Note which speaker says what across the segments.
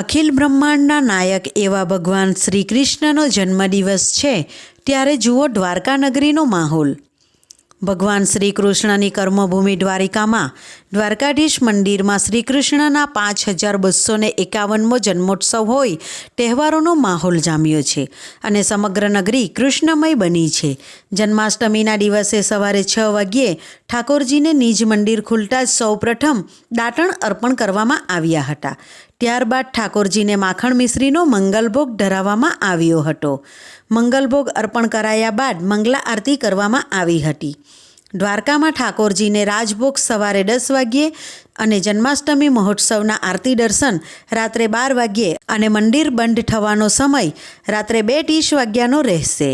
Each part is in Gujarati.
Speaker 1: અખિલ બ્રહ્માંડના નાયક એવા ભગવાન શ્રી કૃષ્ણનો જન્મદિવસ છે, ત્યારે જુઓ દ્વારકા નગરીનો માહોલ. ભગવાન શ્રી કૃષ્ણની કર્મભૂમિ દ્વારિકામાં દ્વારકાધીશ મંદિરમાં શ્રી કૃષ્ણના પાંચ હજાર બસો ને એકાવનમો જન્મોત્સવ હોય, તહેવારોનો માહોલ જામ્યો છે અને સમગ્ર નગરી કૃષ્ણમય બની છે. જન્માષ્ટમીના દિવસે સવારે છ વાગ્યે ઠાકોરજીને નિજ મંદિર ખુલતા જ સૌપ્રથમ દાટણ અર્પણ કરવામાં આવ્યા હતા. ત્યારબાદ ઠાકોરજીને માખણ મિશ્રીનો મંગલભોગ ધરાવવામાં આવ્યો હતો. મંગલભોગ અર્પણ કરાયા બાદ મંગલા આરતી કરવામાં આવી હતી. દ્વારકામાં ઠાકોરજીને રાજભોગ સવારે દસ વાગ્યે અને જન્માષ્ટમી મહોત્સવના આરતી દર્શન રાત્રે બાર વાગ્યે અને મંદિર બંધ થવાનો સમય રાત્રે બે ત્રીસ વાગ્યાનો રહેશે.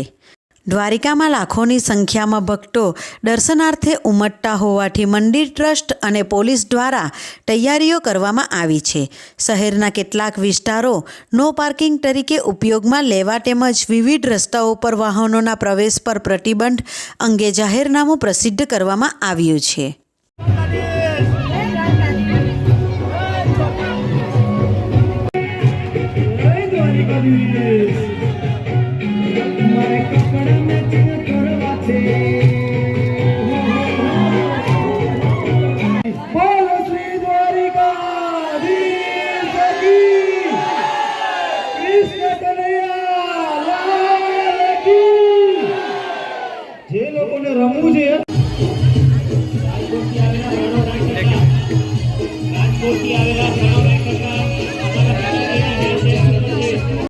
Speaker 1: દ્વારિકામાં લાખોની સંખ્યામાં ભક્તો દર્શનાર્થે ઉમટતા હોવાથી મંદિર ટ્રસ્ટ અને પોલીસ દ્વારા તૈયારીઓ કરવામાં આવી છે. શહેરના કેટલાક વિસ્તારો નો પાર્કિંગ તરીકે ઉપયોગમાં લેવા તેમજ વિવિધ રસ્તાઓ પર વાહનોના પ્રવેશ પર પ્રતિબંધ અંગે જાહેરનામું પ્રસિદ્ધ કરવામાં આવ્યું છે.
Speaker 2: જે લોકોને રમવું છે